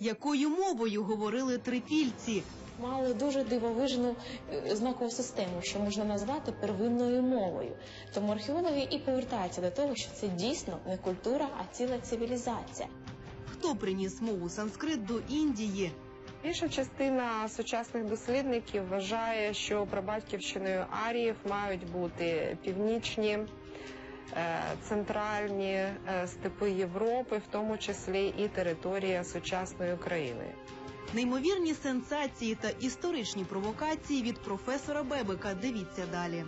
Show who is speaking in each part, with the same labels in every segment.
Speaker 1: Якою мовою говорили трипільці?
Speaker 2: Мали дуже дивовижну е, знакову систему, що можна назвати первинною мовою. Тому археологи і повертаються до того, що це дійсно не культура, а ціла цивілізація.
Speaker 1: Хто приніс мову санскрит до Індії?
Speaker 3: Більша частина сучасних дослідників вважає, що прабатьківщиною аріїв мають бути північні, центральні е, степи Європи, в тому числі і територія сучасної України.
Speaker 1: Неймовірні сенсації та історичні провокації від професора Бебека. Дивіться далі.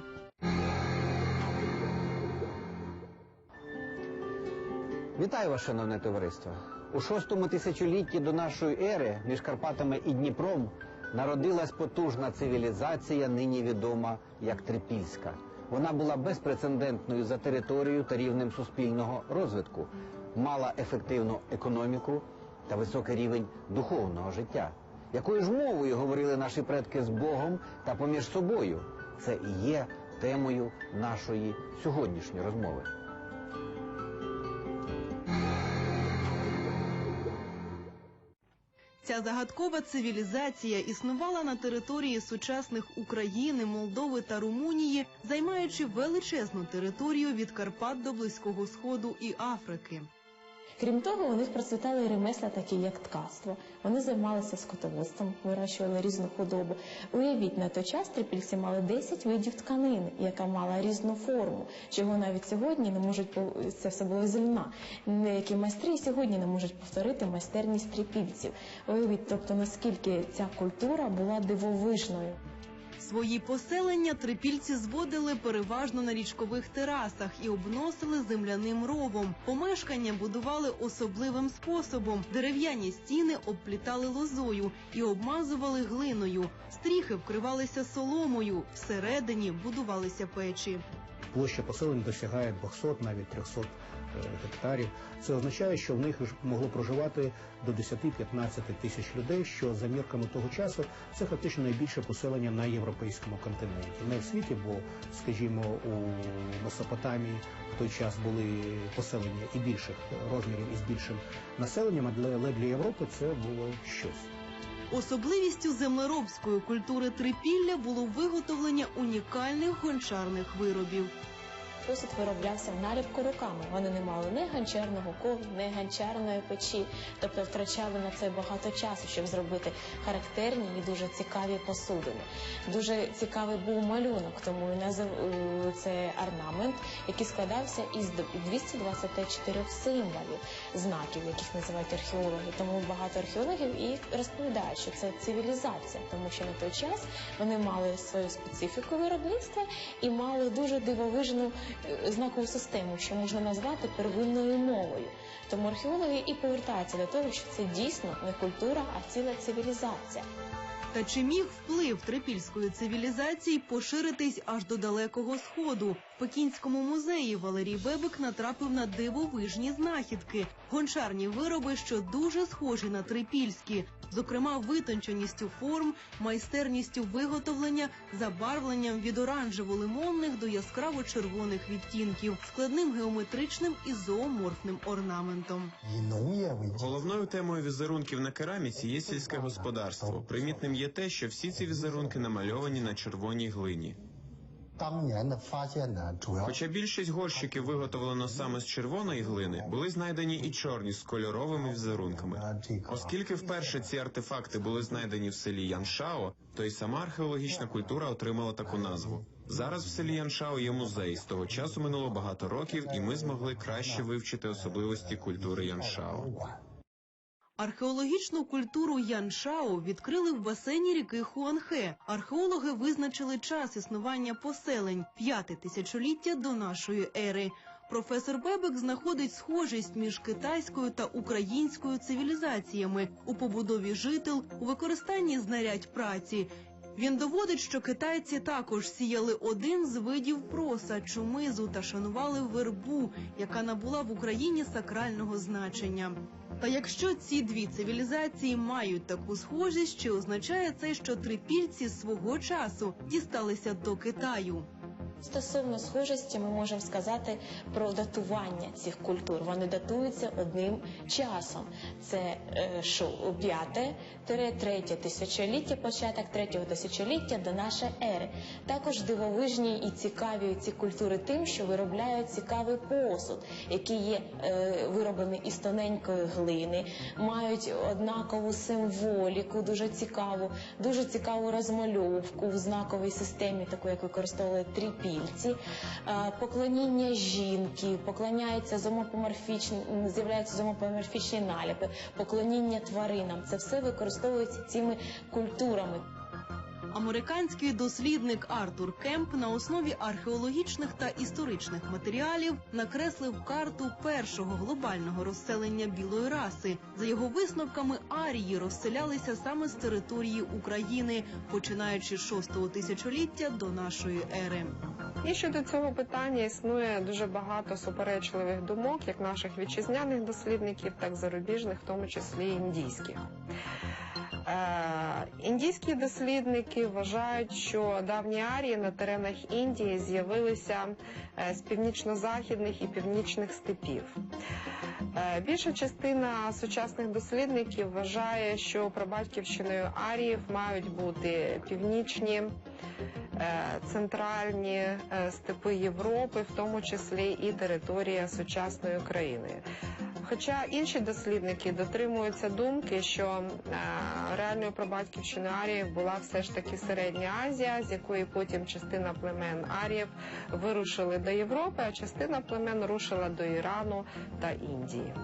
Speaker 4: Вітаю вас, шановне товариство. У шостому тисячолітті до нашої ери між Карпатами і Дніпром народилась потужна цивілізація, нині відома як Трипільська. Вона була безпрецедентною за територією та рівнем суспільного розвитку, мала ефективну економіку та високий рівень духовного життя. Якою ж мовою говорили наші предки з Богом та поміж собою? Це і є темою нашої сьогоднішньої розмови.
Speaker 1: Загадкова цивілізація існувала на території сучасних України, Молдови та Румунії, займаючи величезну територію від Карпат до Близького Сходу і Африки.
Speaker 2: Крім того, у них процвітали ремесла, такі як ткацтво. Вони займалися скотоводством, вирощували різну худобу. Уявіть, на той час трипільці мали 10 видів тканини, яка мала різну форму, чого навіть сьогодні не можуть це все було з льна. Деякі майстри сьогодні не можуть повторити майстерність трипільців. Уявіть, тобто наскільки ця культура була дивовижною.
Speaker 1: Свої поселення трипільці зводили переважно на річкових терасах і обносили земляним ровом. Помешкання будували особливим способом. Дерев'яні стіни обплітали лозою і обмазували глиною. Стріхи вкривалися соломою. Всередині будувалися печі.
Speaker 5: Площа поселень досягає 200, навіть 300 е, гектарів. Це означає, що в них могло проживати до 10-15 тисяч людей, що за мірками того часу це фактично найбільше поселення на європейському континенті. Не в світі, бо, скажімо, у Месопотамії в той час були поселення і більших розмірів, і з більшим населенням, але для Європи це було щось.
Speaker 1: Особливістю землеробської культури трипілля було виготовлення унікальних гончарних виробів.
Speaker 2: Посуд вироблявся наліпку руками. Вони не мали ні ганчарного кову, ні ганчарної печі, тобто втрачали на це багато часу, щоб зробити характерні і дуже цікаві посудини. Дуже цікавий був малюнок, тому і назив е, це орнамент, який складався із 224 символів, знаків, яких називають археологи. Тому багато археологів і розповідають, що це цивілізація, тому що на той час вони мали свою специфіку виробництва і мали дуже дивовижну знакову систему, що можна назвати первинною мовою. Тому археологи і повертаються до того, що це дійсно не культура, а ціла цивілізація.
Speaker 1: Та чи міг вплив трипільської цивілізації поширитись аж до далекого сходу? В Пекінському музеї Валерій Бебек натрапив на дивовижні знахідки, гончарні вироби, що дуже схожі на трипільські, зокрема витонченістю форм, майстерністю виготовлення, забарвленням від оранжево-лимонних до різних відтінків, складним геометричним і зооморфним орнаментом.
Speaker 6: Головною темою візерунків на кераміці є сільське господарство. Примітним є те, що всі ці візерунки намальовані на червоній глині. Хоча більшість горщиків виготовлено саме з червоної глини, були знайдені і чорні з кольоровими візерунками. Оскільки вперше ці артефакти були знайдені в селі Яншао, то й сама археологічна культура отримала таку назву. Зараз в селі Яншао є музей. З того часу минуло багато років, і ми змогли краще вивчити особливості культури Яншао.
Speaker 1: Археологічну культуру Яншао відкрили в басейні ріки Хуанхе. Археологи визначили час існування поселень п'яте тисячоліття до нашої ери. Професор Бебек знаходить схожість між китайською та українською цивілізаціями у побудові жител, у використанні знарядь праці. Він доводить, що китайці також сіяли один з видів проса чумизу та шанували вербу, яка набула в Україні сакрального значення. Та якщо ці дві цивілізації мають таку схожість, чи означає це, що трипільці свого часу дісталися до Китаю?
Speaker 2: Стосовно схожості, ми можемо сказати про датування цих культур. Вони датуються одним часом. Це е, п'яте третє тисячоліття, початок третього тисячоліття до нашої ери. Також дивовижні і цікаві ці культури тим, що виробляють цікавий посуд, який є е, вироблений із тоненької глини, мають однакову символіку, дуже цікаву, дуже цікаву розмальовку в знаковій системі, таку як використовували трипільці, Е, поклоніння жінки, поклоняються зомопоморфічні, з'являються зомопоморфічні наліпи, поклоніння тваринам. Це все використовується цими культурами.
Speaker 1: Американський дослідник Артур Кемп на основі археологічних та історичних матеріалів накреслив карту першого глобального розселення білої раси. За його висновками, арії розселялися саме з території України, починаючи з шостого тисячоліття до нашої ери.
Speaker 3: І щодо цього питання існує дуже багато суперечливих думок, як наших вітчизняних дослідників, так і зарубіжних, в тому числі індійських. Індійські дослідники вважають, що давні арії на теренах Індії з'явилися е, з північно-західних і північних степів. Е, Більша частина сучасних дослідників вважає, що прабатьківщиною аріїв мають бути північні, е, центральні е, степи Європи, в тому числі і територія сучасної України. Хоча інші дослідники дотримуються думки, що е, реальною прабатьківщиною аріїв була все ж таки Середня Азія, з якої потім частина племен аріїв вирушили до Європи, а частина племен рушила до Ірану та Індії.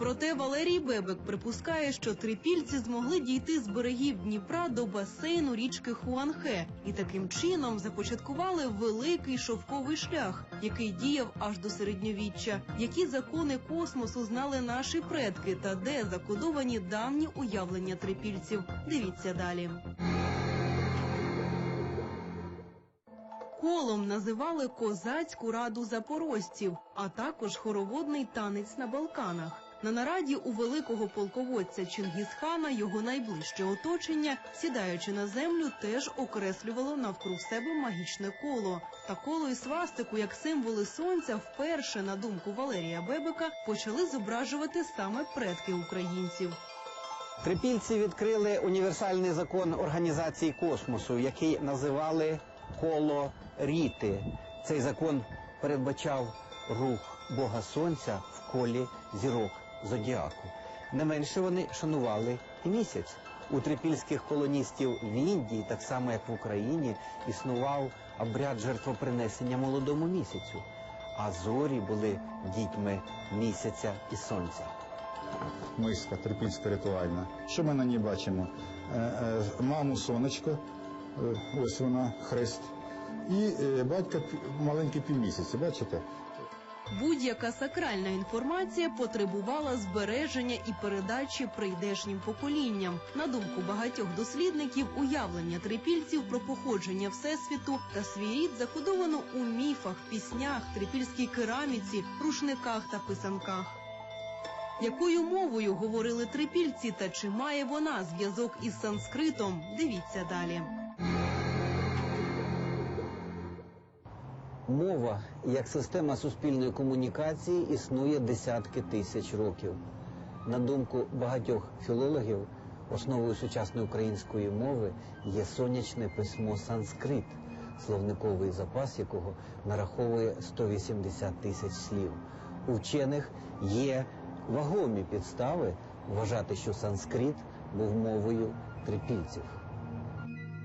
Speaker 1: Проте Валерій Бебек припускає, що трипільці змогли дійти з берегів Дніпра до басейну річки Хуанхе і таким чином започаткували великий шовковий шлях, який діяв аж до середньовіччя. Які закони космосу знали наші предки та де закодовані давні уявлення трипільців? Дивіться далі. Колом називали козацьку раду запорожців, а також хороводний танець на Балканах. На нараді у великого полководця Чингісхана його найближче оточення, сідаючи на землю, теж окреслювало навкруг себе магічне коло. Та коло і свастику, як символи сонця, вперше, на думку Валерія Бебека, почали зображувати саме предки українців.
Speaker 4: Трипільці відкрили універсальний закон організації космосу, який називали коло ріти. Цей закон передбачав рух Бога Сонця в колі зірок зодіаку. Не менше вони шанували і місяць. У трипільських колоністів в Індії, так само як в Україні, існував обряд жертвопринесення молодому місяцю, а зорі були дітьми місяця і сонця.
Speaker 7: миска трипільська ритуальна. Що ми на ній бачимо? Е, е, Маму сонечко, е, ось вона, хрест, і батька маленький півмісяці, бачите?
Speaker 1: Будь-яка сакральна інформація потребувала збереження і передачі прийдешнім поколінням. На думку багатьох дослідників, уявлення трипільців про походження всесвіту та свій рід закодовано у міфах, піснях, трипільській кераміці, рушниках та писанках. Якою мовою говорили трипільці та чи має вона зв'язок із санскритом? Дивіться далі.
Speaker 4: Мова як система суспільної комунікації існує десятки тисяч років. На думку багатьох філологів, основою сучасної української мови є сонячне письмо санскрит, словниковий запас якого нараховує 180 тисяч слів. У вчених є вагомі підстави вважати, що санскрит був мовою трипільців.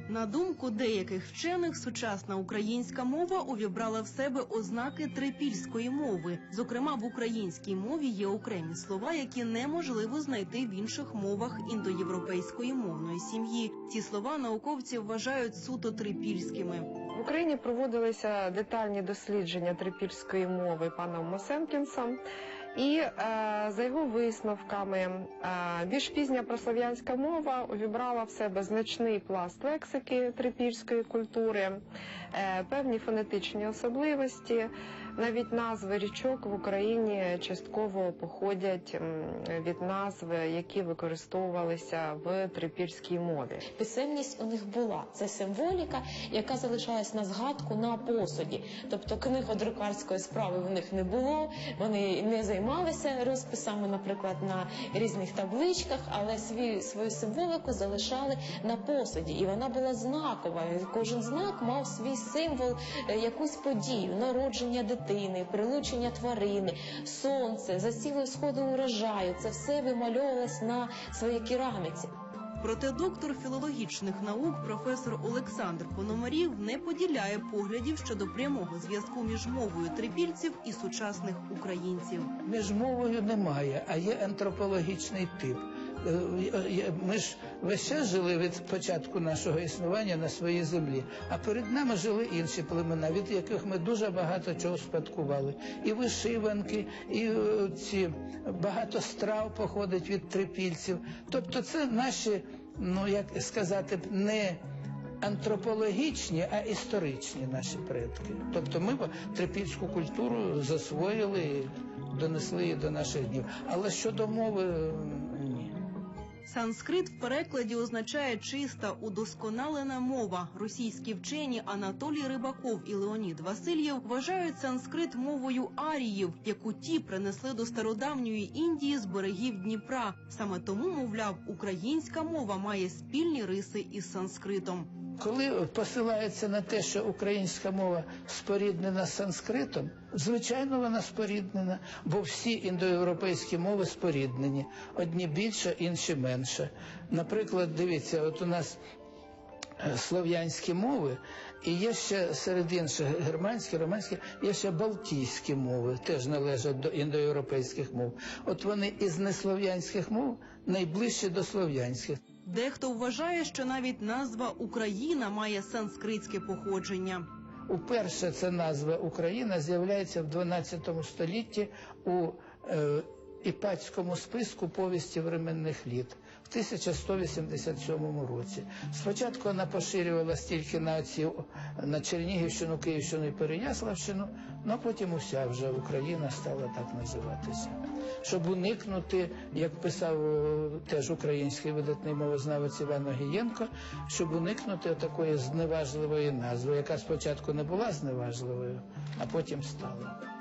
Speaker 1: На думку деяких вчених, сучасна українська мова увібрала в себе ознаки трипільської мови. Зокрема, в українській мові є окремі слова, які неможливо знайти в інших мовах індоєвропейської мовної сім'ї. Ці слова науковці вважають суто трипільськими.
Speaker 3: В Україні проводилися детальні дослідження трипільської мови паном Мосенкінсом. І е, за його висновками, е, більш пізня прослов'янська мова увібрала в себе значний пласт лексики трипільської культури, е, певні фонетичні особливості, Навіть назви річок в Україні частково походять від назв, які використовувалися в трипільській мові.
Speaker 2: Писемність у них була. Це символіка, яка залишалась на згадку на посуді. Тобто книго-друкарської справи в них не було. Вони не займалися розписами, наприклад, на різних табличках, але свій свою символіку залишали на посуді, і вона була знакова. Кожен знак мав свій символ, е, якусь подію, народження дитини, прилучення тварини, сонце, засіли сходи урожаю. Це все вимальовувалось на своїй кераміці.
Speaker 1: Проте доктор філологічних наук професор Олександр Пономарів не поділяє поглядів щодо прямого зв'язку між мовою трипільців і сучасних українців.
Speaker 8: Між мовою немає, а є антропологічний тип. Е, е, Ми ж весь час жили від початку нашого існування на своїй землі, а перед нами жили інші племена, від яких ми дуже багато чого спадкували. І вишиванки, і е, ці багато страв походить від трипільців. Тобто, це наші, ну як сказати, не антропологічні, а історичні наші предки. Тобто ми трипільську культуру засвоїли, донесли її до наших днів. Але щодо мови.
Speaker 1: Санскрит в перекладі означає чиста, удосконалена мова. Російські вчені Анатолій Рибаков і Леонід Васильєв вважають санскрит мовою аріїв, яку ті принесли до стародавньої Індії з берегів Дніпра. Саме тому, мовляв, українська мова має спільні риси із санскритом.
Speaker 8: Коли посилається на те, що українська мова споріднена з санскритом, звичайно, вона споріднена, бо всі індоєвропейські мови споріднені. Одні більше, інші менше. Наприклад, дивіться, от у нас е, слов'янські мови, і є ще серед інших германські, романські, є ще балтійські мови, теж належать до індоєвропейських мов. От вони із неслов'янських мов найближчі до слов'янських.
Speaker 1: Дехто вважає, що навіть назва Україна має санскритське походження.
Speaker 8: Уперше ця назва Україна з'являється в 12 столітті у е, Іпатському списку повісті временних літ в 1187 році. Спочатку вона поширювалась тільки на ці на Чернігівщину, Київщину і Переяславщину, ну а потім уся вже Україна стала так називатися. Щоб уникнути, як писав е, теж український видатний мовознавець Іван Огієнко, щоб уникнути такої зневажливої назви, яка спочатку не була зневажливою, а потім стала.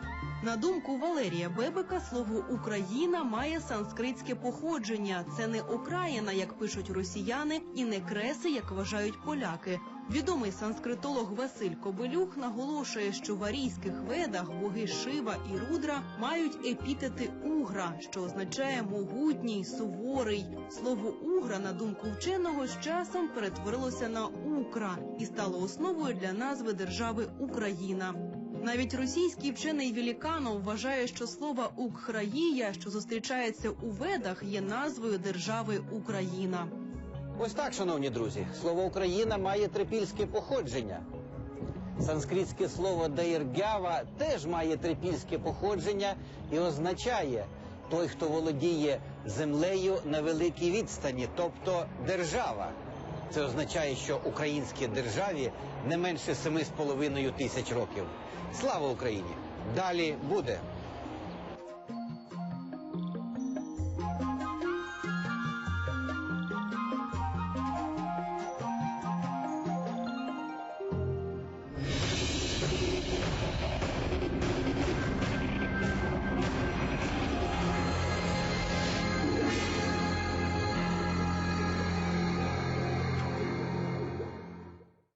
Speaker 1: На думку Валерія Бебека, слово Україна має санскритське походження. Це не окраїна, як пишуть росіяни, і не креси, як вважають поляки. Відомий санскритолог Василь Кобилюх наголошує, що в арійських ведах боги Шива і Рудра мають епітети угра, що означає могутній, суворий. Слово угра, на думку вченого, з часом перетворилося на укра і стало основою для назви держави Україна. Навіть російський вчений Віліканов вважає, що слово Укхраїя, що зустрічається у ведах, є назвою держави Україна.
Speaker 4: Ось так, шановні друзі, слово Україна має трипільське походження. Санскритське слово Даїргява теж має трипільське походження і означає той, хто володіє землею на великій відстані, тобто держава. Це означає, що українській державі не менше семи з половиною тисяч років. Слава Україні! Далі буде.